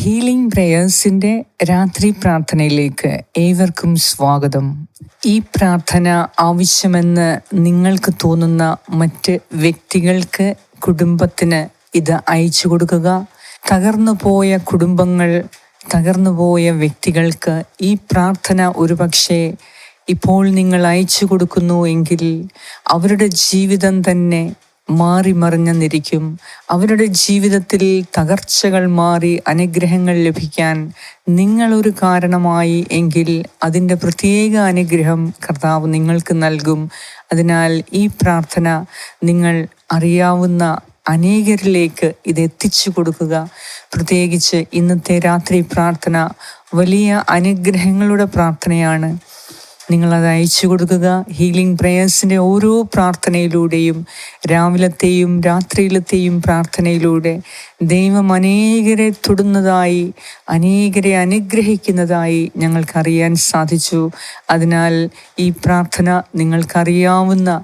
Healing പ്രേയേഴ്സിന്റെ രാത്രി പ്രാർത്ഥനയിലേക്ക് ഏവർക്കും സ്വാഗതം. ഈ പ്രാർത്ഥന ആവശ്യമെന്ന് നിങ്ങൾക്ക് തോന്നുന്ന മറ്റ് വ്യക്തികൾക്ക് കുടുംബത്തിന് ഇത് അയച്ചു കൊടുക്കുക. തകർന്നു പോയ കുടുംബങ്ങൾ തകർന്നുപോയ വ്യക്തികൾക്ക് ഈ പ്രാർത്ഥന ഒരുപക്ഷെ ഇപ്പോൾ നിങ്ങൾ അയച്ചു കൊടുക്കുന്നു എങ്കിൽ അവരുടെ ജീവിതം തന്നെ മാറി മറിഞ്ഞെന്നിരിക്കും അവരുടെ ജീവിതത്തിൽ തകർച്ചകൾ മാറി അനുഗ്രഹങ്ങൾ ലഭിക്കാൻ നിങ്ങളൊരു കാരണമായി എങ്കിൽ അതിന്റെ പ്രത്യേക അനുഗ്രഹം കർത്താവ് നിങ്ങൾക്ക് നൽകും. അതിനാൽ ഈ പ്രാർത്ഥന നിങ്ങൾ അറിയാവുന്ന അനേകരിലേക്ക് ഇത് എത്തിച്ചു കൊടുക്കുക. പ്രത്യേകിച്ച് ഇന്നത്തെ രാത്രി പ്രാർത്ഥന വലിയ അനുഗ്രഹങ്ങളുടെ പ്രാർത്ഥനയാണ്. നിങ്ങളത് അയച്ചു കൊടുക്കുക. ഹീലിംഗ് പ്രേയേഴ്സിന്റെ ഓരോ പ്രാർത്ഥനയിലൂടെയും രാവിലത്തെയും രാത്രിയിലത്തെയും പ്രാർത്ഥനയിലൂടെ ദൈവം അനേകരെ തൊടുന്നതായി അനേകരെ അനുഗ്രഹിക്കുന്നതായി ഞങ്ങൾക്കറിയാൻ സാധിച്ചു. അതിനാൽ ഈ പ്രാർത്ഥന നിങ്ങൾക്കറിയാവുന്ന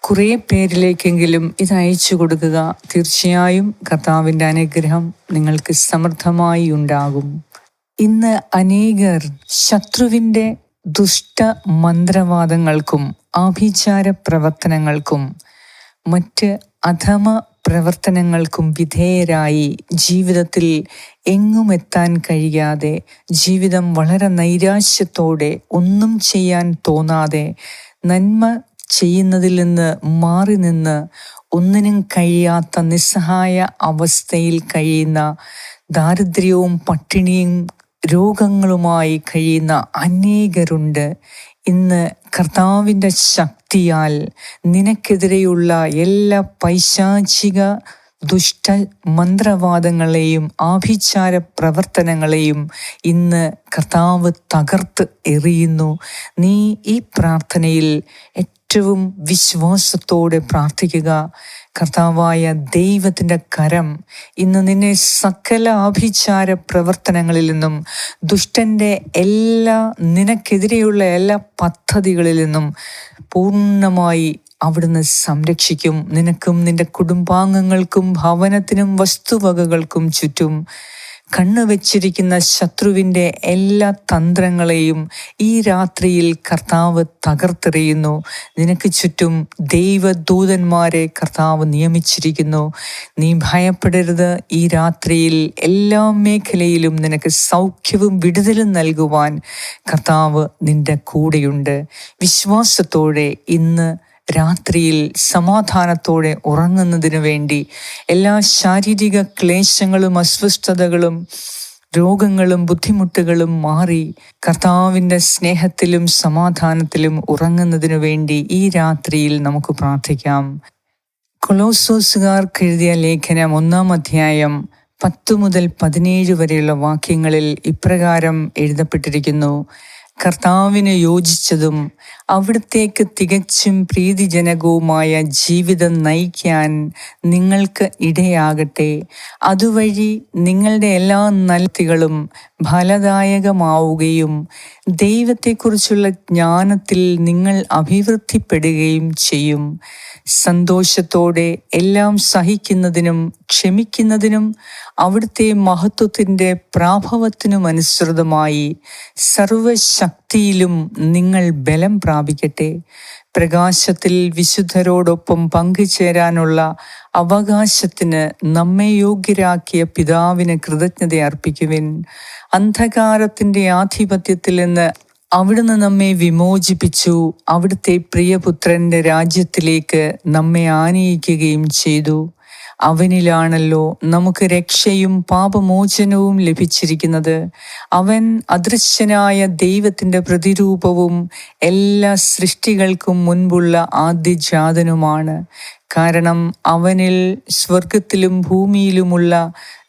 കുറേ പേരിലേക്കെങ്കിലും ഇത് അയച്ചു കൊടുക്കുക. തീർച്ചയായും കർത്താവിന്റെ അനുഗ്രഹം നിങ്ങൾക്ക് സമൃദ്ധമായി ഉണ്ടാകും. ഇന്ന് അനേകർ ശത്രുവിന്റെ ദുഷ്ട മന്ത്രവാദങ്ങൾക്കും ആഭിചാര പ്രവർത്തനങ്ങൾക്കും മറ്റ് അധമ പ്രവർത്തനങ്ങൾക്കും വിധേയരായി ജീവിതത്തിൽ എങ്ങും എത്താൻ കഴിയാതെ ജീവിതം വളരെ നൈരാശ്യത്തോടെ ഒന്നും ചെയ്യാൻ തോന്നാതെ നന്മ ചെയ്യുന്നതിൽ നിന്ന് മാറി നിന്ന് ഒന്നിനും കഴിയാത്ത നിസ്സഹായ അവസ്ഥയിൽ കഴിയുന്ന ദാരിദ്ര്യവും പട്ടിണിയും രോഗങ്ങളുമായി കഴിയുന്ന അനേകരുണ്ട്. ഇന്ന് കർത്താവിന്റെ ശക്തിയാൽ നിനക്കെതിരെയുള്ള എല്ലാ പൈശാചിക ദുഷ്ട മന്ത്രവാദങ്ങളെയും ആഭിചാര പ്രവർത്തനങ്ങളെയും ഇന്ന് കർത്താവ് തകർത്ത് എറിയുന്നു. നീ ഈ പ്രാർത്ഥനയിൽ ഏറ്റവും വിശ്വാസത്തോടെ പ്രാർത്ഥിക്കുക. കർത്താവായ ദൈവത്തിന്റെ കരം ഇന്ന് നിന്നെ സകല ആഭിചാര പ്രവർത്തനങ്ങളിൽ നിന്നും ദുഷ്ടന്റെ എല്ലാ നിനക്കെതിരെയുള്ള എല്ലാ പദ്ധതികളിൽ നിന്നും പൂർണമായി അവിടുന്ന് സംരക്ഷിക്കും. നിനക്കും നിന്റെ കുടുംബാംഗങ്ങൾക്കും ഭവനത്തിനും വസ്തുവകകൾക്കും ചുറ്റും കണ്ണു വെച്ചിരിക്കുന്ന ശത്രുവിന്റെ എല്ലാ തന്ത്രങ്ങളെയും ഈ രാത്രിയിൽ കർത്താവ് തകർത്തെറിയുന്നു. നിനക്ക് ചുറ്റും ദൈവദൂതന്മാരെ കർത്താവ് നിയമിച്ചിരിക്കുന്നു. നീ ഭയപ്പെടരുത്. ഈ രാത്രിയിൽ എല്ലാ മേഖലയിലും നിനക്ക് സൗഖ്യവും വിടുതലും നൽകുവാൻ കർത്താവ് നിന്റെ കൂടെയുണ്ട്. വിശ്വാസത്തോടെ ഇന്ന് രാത്രിയിൽ സമാധാനത്തോടെ ഉറങ്ങുന്നതിനു വേണ്ടി എല്ലാ ശാരീരിക ക്ലേശങ്ങളും അസ്വസ്ഥതകളും രോഗങ്ങളും ബുദ്ധിമുട്ടുകളും മാറി കർത്താവിന്റെ സ്നേഹത്തിലും സമാധാനത്തിലും ഉറങ്ങുന്നതിനു വേണ്ടി ഈ രാത്രിയിൽ നമുക്ക് പ്രാർത്ഥിക്കാം. കൊളോസോസുകാർക്ക് എഴുതിയ ലേഖനം ഒന്നാം അധ്യായം പത്ത് മുതൽ പതിനേഴ് വരെയുള്ള വാക്യങ്ങളിൽ ഇപ്രകാരം എഴുതപ്പെട്ടിരിക്കുന്നു. കർത്താവിന് യോജിച്ചതും അവിടത്തേക്ക് തികച്ചും പ്രീതിജനകവുമായ ജീവിതം നയിക്കാൻ നിങ്ങൾക്ക് ഇടയാകട്ടെ. അതുവഴി നിങ്ങളുടെ എല്ലാ നൽത്തികളും ഫലദായകമാവുകയും ദൈവത്തെക്കുറിച്ചുള്ള ജ്ഞാനത്തിൽ നിങ്ങൾ അഭിവൃദ്ധിപ്പെടുകയും ചെയ്യും. സന്തോഷത്തോടെ എല്ലാം സഹിക്കുന്നതിനും ക്ഷമിക്കുന്നതിനും അവിടുത്തെ മഹത്വത്തിന്റെ പ്രാഭവത്തിനും അനുസൃതമായി സർവശക്തിയിലും നിങ്ങൾ ബലം പ്രാപിക്കട്ടെ. പ്രകാശത്തിൽ വിശുദ്ധരോടൊപ്പം പങ്കുചേരാനുള്ള അവകാശത്തിന് നമ്മെ യോഗ്യരാക്കിയ പിതാവിന് കൃതജ്ഞത അർപ്പിക്കുവിൻ. അന്ധകാരത്തിന്റെ ആധിപത്യത്തിൽ നിന്ന് അവിടുന്ന് നമ്മെ വിമോചിപ്പിച്ചു. അവിടുത്തെ പ്രിയപുത്രന്റെ രാജ്യത്തിലേക്ക് നമ്മെ ആനയിക്കുകയും ചെയ്തു. അവനിലാണല്ലോ നമുക്ക് രക്ഷയും പാപമോചനവും ലഭിച്ചിരിക്കുന്നത്. അവൻ അദൃശ്യനായ ദൈവത്തിന്റെ പ്രതിരൂപവും എല്ലാ സൃഷ്ടികൾക്കും മുൻപുള്ള ആദ്യജാതനുമാണ്. കാരണം അവനിൽ സ്വർഗത്തിലും ഭൂമിയിലുമുള്ള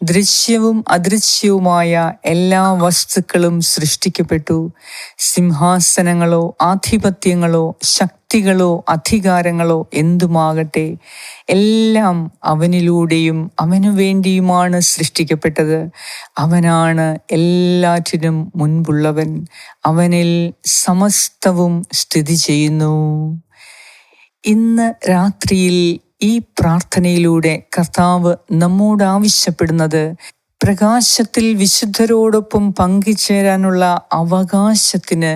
ദൃശ്യവും അദൃശ്യവുമായ എല്ലാ വസ്തുക്കളും സൃഷ്ടിക്കപ്പെട്ടു. സിംഹാസനങ്ങളോ ആധിപത്യങ്ങളോ ശക്തികളോ അധികാരങ്ങളോ എന്തുമാകട്ടെ എല്ലാം അവനിലൂടെയും അവനു വേണ്ടിയുമാണ് സൃഷ്ടിക്കപ്പെട്ടത്. അവനാണ് എല്ലാറ്റിനും മുൻപുള്ളവൻ. അവനിൽ സമസ്തവും സ്ഥിതി ചെയ്യുന്നു. ഇന്ന് രാത്രിയിൽ ഈ പ്രാർത്ഥനയിലൂടെ കർത്താവ് നമ്മോട് ആവശ്യപ്പെടുന്നത് പ്രകാശത്തിൽ വിശുദ്ധരോടൊപ്പം പങ്കുചേരാനുള്ള അവകാശത്തിന്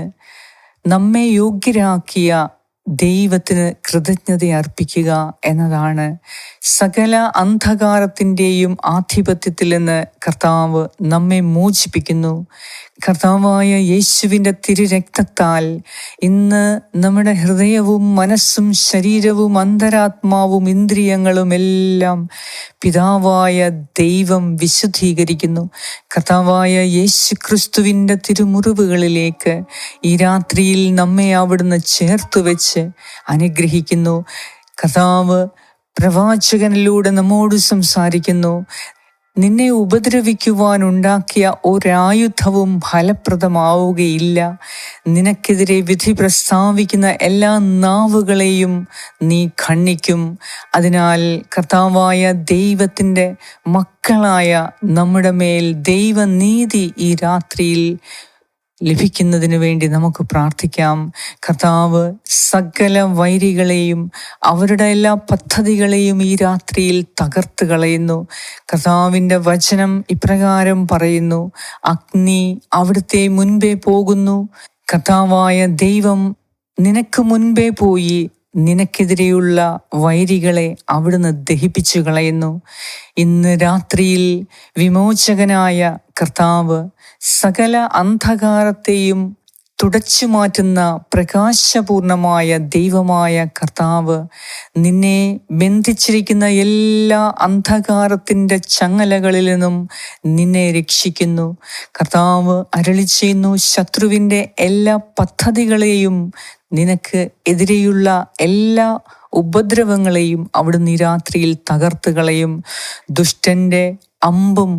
നമ്മെ യോഗ്യരാക്കിയ ദൈവത്തിന് കൃതജ്ഞത അർപ്പിക്കുക എന്നതാണ് സകല അന്ധകാരത്തിന്റെയും ആധിപത്യത്തിൽ നിന്ന് കർത്താവ് നമ്മെ മോചിപ്പിക്കുന്നു. കർത്താവായ യേശുവിന്റെ തിരുരക്തത്താൽ ഇന്ന് നമ്മുടെ ഹൃദയവും മനസ്സും ശരീരവും അന്തരാത്മാവും ഇന്ദ്രിയങ്ങളും എല്ലാം പിതാവായ ദൈവം വിശുദ്ധീകരിക്കുന്നു. കർത്താവായ യേശു ക്രിസ്തുവിന്റെ തിരുമുറിവുകളിലേക്ക് ഈ രാത്രിയിൽ നമ്മെ അവിടുന്ന് ചേർത്ത് വെച്ച് അനുഗ്രഹിക്കുന്നു. കർത്താവ് പ്രവാചകനിലൂടെ നമ്മോട് സംസാരിക്കുന്നു. നിന്നെ ഉപദ്രവിക്കുവാൻ ഉണ്ടാക്കിയ ഒരായുധവും ഫലപ്രദമാവുകയില്ല. നിനക്കെതിരെ വിധി പ്രസ്താവിക്കുന്ന എല്ലാ നാവുകളെയും നീ ഖണ്ണിക്കും അതിനാൽ കർത്താവായ ദൈവത്തിന്റെ മക്കളായ നമ്മുടെ മേൽ ദൈവനീതി ഈ രാത്രിയിൽ ലഭിക്കുന്നതിന് വേണ്ടി നമുക്ക് പ്രാർത്ഥിക്കാം. കർത്താവ് സകല വൈരികളെയും അവരുടെ എല്ലാ പദ്ധതികളെയും ഈ രാത്രിയിൽ തകർത്ത് കളയുന്നു. കർത്താവിന്റെ വചനം ഇപ്രകാരം പറയുന്നു അഗ്നി അവിടുത്തെ മുൻപേ പോകുന്നു. കർത്താവായ ദൈവം നിനക്ക് മുൻപേ പോയി നിനക്കെതിരെയുള്ള വൈരികളെ അവിടുന്ന് ദഹിപ്പിച്ചു കളയുന്നു. ഇന്ന് രാത്രിയിൽ വിമോചകനായ കർത്താവ് സകല അന്ധകാരത്തെയും തുടച്ചു മാറ്റുന്ന പ്രകാശപൂർണമായ ദൈവമായ കർത്താവ് നിന്നെ ബന്ധിച്ചിരിക്കുന്ന എല്ലാ അന്ധകാരത്തിന്റെ ചങ്ങലകളിൽ നിന്നും നിന്നെ രക്ഷിക്കുന്നു. കർത്താവ് അരളി ചെയ്യുന്നു ശത്രുവിന്റെ എല്ലാ പദ്ധതികളെയും നിനക്ക് എതിരെയുള്ള എല്ലാ ഉപദ്രവങ്ങളെയും അവിടുന്ന് രാത്രിയിൽ തകർത്തുകളെയും ദുഷ്ടന്റെ അമ്പും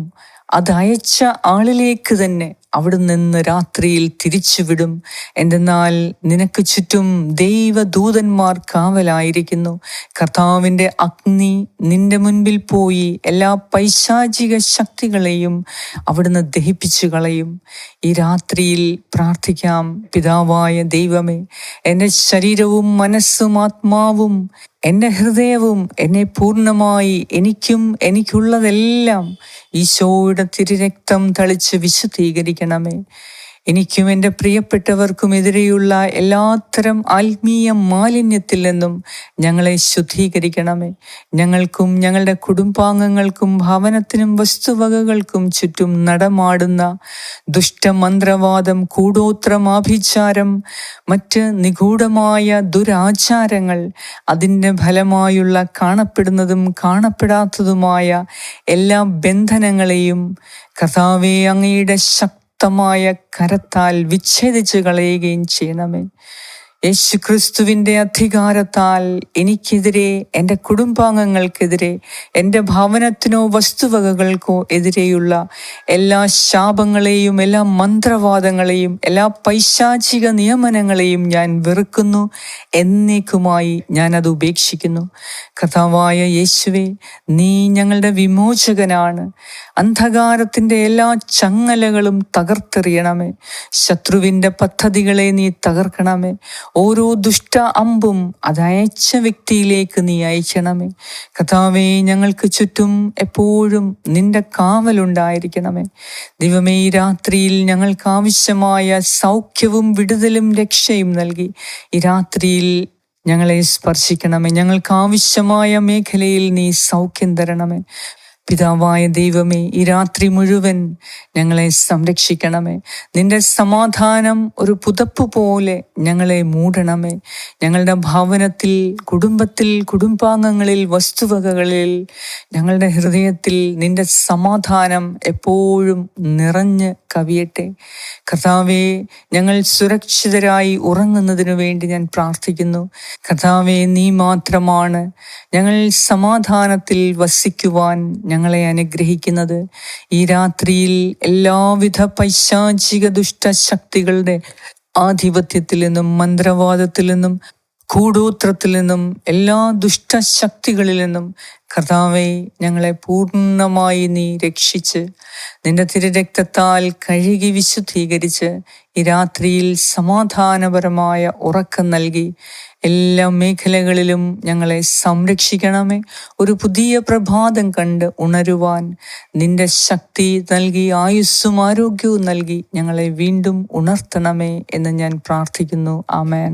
അത് അയച്ച ആളിലേക്ക് തന്നെ അവിടെ നിന്ന് രാത്രിയിൽ തിരിച്ചുവിടും. എന്തെന്നാൽ നിനക്ക് ചുറ്റും ദൈവദൂതന്മാർ കാവലായിരിക്കുന്നു. കർത്താവിന്റെ അഗ്നി നിന്റെ മുൻപിൽ പോയി എല്ലാ പൈശാചിക ശക്തികളെയും അവിടുന്ന് ദഹിപ്പിച്ചു കളയും ഈ രാത്രിയിൽ പ്രാർത്ഥിക്കാം പിതാവായ ദൈവമേ എന്റെ ശരീരവും മനസ്സും ആത്മാവും എന്റെ ഹൃദയവും എന്നെ പൂർണമായി എനിക്കും എനിക്കുള്ളതെല്ലാം ഈശോയുടെ തിരുരക്തം തളിച്ച് വിശുദ്ധീകരിക്കണമേ എനിക്കും എന്റെ പ്രിയപ്പെട്ടവർക്കും എതിരെയുള്ള എല്ലാത്തരം ആത്മീയ മാലിന്യത്തിൽ നിന്നും ഞങ്ങളെ ശുദ്ധീകരിക്കണമേ. ഞങ്ങൾക്കും ഞങ്ങളുടെ കുടുംബാംഗങ്ങൾക്കും ഭവനത്തിനും വസ്തുവകകൾക്കും ചുറ്റും നടമാടുന്ന ദുഷ്ടമന്ത്രവാദം കൂടോത്രമാഭിചാരം മറ്റ് നിഗൂഢമായ ദുരാചാരങ്ങൾ അതിന്റെ ഫലമായുള്ള കാണപ്പെടുന്നതും കാണപ്പെടാത്തതുമായ എല്ലാ ബന്ധനങ്ങളെയും കഥാവേ അങ്ങയുടെ ശക്തി ശക്തമായ കരത്താൽ വിച്ഛേദിച്ച് കളയുകയും ചെയ്യണമേ. യേശു ക്രിസ്തുവിന്റെ അധികാരത്താൽ എനിക്കെതിരെ എന്റെ കുടുംബാംഗങ്ങൾക്കെതിരെ എന്റെ ഭവനത്തിനോ വസ്തുവകകൾക്കോ എതിരെയുള്ള എല്ലാ ശാപങ്ങളെയും എല്ലാ മന്ത്രവാദങ്ങളെയും എല്ലാ പൈശാചിക നിയമനങ്ങളെയും ഞാൻ വെറുക്കുന്നു. എന്നേക്കുമായി ഞാൻ അത് ഉപേക്ഷിക്കുന്നു. കഥാവായ യേശുവെ നീ ഞങ്ങളുടെ വിമോചകനാണ്. അന്ധകാരത്തിന്റെ എല്ലാ ചങ്ങലകളും തകർത്തെറിയണമേ. ശത്രുവിന്റെ പദ്ധതികളെ നീ തകർക്കണമേ. ഓരോ ദുഷ്ട അമ്പും അതയച്ച വ്യക്തിയിലേക്ക് നീ അയക്കണമേ. കഥാവേ ഞങ്ങൾക്ക് ചുറ്റും എപ്പോഴും നിന്റെ കാവലുണ്ടായിരിക്കണമേ. ദൈവമേ രാത്രിയിൽ ഞങ്ങൾക്ക് ആവശ്യമായ സൗഖ്യവും വിടുതലും രക്ഷയും നൽകി. ഈ രാത്രിയിൽ ഞങ്ങളെ സ്പർശിക്കണമേ. ഞങ്ങൾക്ക് ആവശ്യമായ മേഖലയിൽ നീ സൗഖ്യം തരണമേ. പിതാവായ ദൈവമേ ഈ രാത്രി മുഴുവൻ ഞങ്ങളെ സംരക്ഷിക്കണമേ. നിന്റെ സമാധാനം ഒരു പുതപ്പ് പോലെ ഞങ്ങളെ മൂടണമേ. ഞങ്ങളുടെ ഭവനത്തിൽ കുടുംബത്തിൽ കുടുംബാംഗങ്ങളിൽ വസ്തുവകകളിൽ ഞങ്ങളുടെ ഹൃദയത്തിൽ നിന്റെ സമാധാനം എപ്പോഴും നിറഞ്ഞ് കവിയട്ടെ. കർത്താവെ ഞങ്ങൾ സുരക്ഷിതരായി ഉറങ്ങുന്നതിനു വേണ്ടി ഞാൻ പ്രാർത്ഥിക്കുന്നു. കർത്താവെ നീ മാത്രമാണ് ഞങ്ങൾ സമാധാനത്തിൽ വസിക്കുവാൻ ഞങ്ങളെ അനുഗ്രഹിക്കുന്നത്. ഈ രാത്രിയിൽ എല്ലാവിധ പൈശാചിക ദുഷ്ടശക്തികളുടെ ആധിപത്യത്തിൽ നിന്നും മന്ത്രവാദത്തിൽ നിന്നും കൂടോത്രത്തിൽ നിന്നും എല്ലാ ദുഷ്ടശക്തികളിൽ നിന്നും കർത്താവെ ഞങ്ങളെ പൂർണമായി നീ രക്ഷിച്ച് നിന്റെ തിരുരക്തത്താൽ കഴുകി വിശുദ്ധീകരിച്ച് ഈ രാത്രിയിൽ സമാധാനപരമായ ഉറക്കം നൽകി എല്ലാ മേഖലകളിലും ഞങ്ങളെ സംരക്ഷിക്കണമേ. ഒരു പുതിയ പ്രഭാതം കണ്ട് ഉണരുവാൻ നിന്റെ ശക്തി നൽകി ആയുസ്സും ആരോഗ്യവും നൽകി ഞങ്ങളെ വീണ്ടും ഉണർത്തണമേ എന്ന് ഞാൻ പ്രാർത്ഥിക്കുന്നു. ആമേൻ.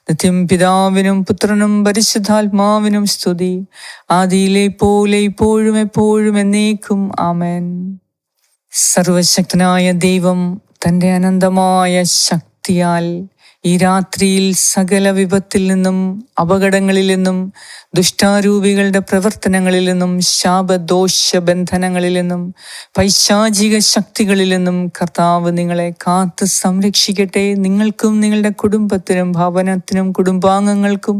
നിത്യം പിതാവിനും പുത്രനും പരിശുദ്ധാത്മാവിനും സ്തുതി. ആദിയിലെ പോലെ ഇപ്പോഴും എപ്പോഴും എന്നേക്കും. ആമേൻ. സർവശക്തനായ ദൈവം തന്റെ അനന്തമായ ശക്തിയാൽ ഈ രാത്രിയിൽ സകല വിപത്തിൽ നിന്നും അപകടങ്ങളിൽ നിന്നും ദുഷ്ടാരൂപികളുടെ പ്രവർത്തനങ്ങളിൽ നിന്നും ശാപദോഷ ബന്ധനങ്ങളിൽ നിന്നും പൈശാചിക ശക്തികളിൽ നിന്നും കർത്താവ് നിങ്ങളെ കാത്ത് സംരക്ഷിക്കട്ടെ. നിങ്ങൾക്കും നിങ്ങളുടെ കുടുംബത്തിനും ഭവനത്തിനും കുടുംബാംഗങ്ങൾക്കും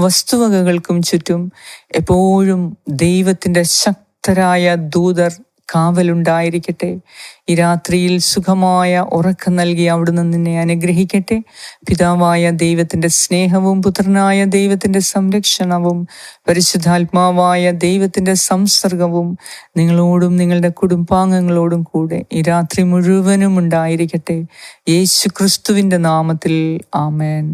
വസ്തുവകകൾക്കും ചുറ്റും എപ്പോഴും ദൈവത്തിന്റെ ശക്തരായ ദൂതർ കാവലുണ്ടായിരിക്കട്ടെ. ഈ രാത്രിയിൽ സുഖമായ ഉറക്കം നൽകി അവിടുന്ന് നിന്നെ അനുഗ്രഹിക്കട്ടെ. പിതാവായ ദൈവത്തിന്റെ സ്നേഹവും പുത്രനായ ദൈവത്തിന്റെ സംരക്ഷണവും പരിശുദ്ധാത്മാവായ ദൈവത്തിന്റെ സംസർഗവും നിങ്ങളോടും നിങ്ങളുടെ കുടുംബാംഗങ്ങളോടും കൂടെ ഈ രാത്രി മുഴുവനും ഉണ്ടായിരിക്കട്ടെ. യേശു ക്രിസ്തുവിന്റെ നാമത്തിൽ ആമേൻ.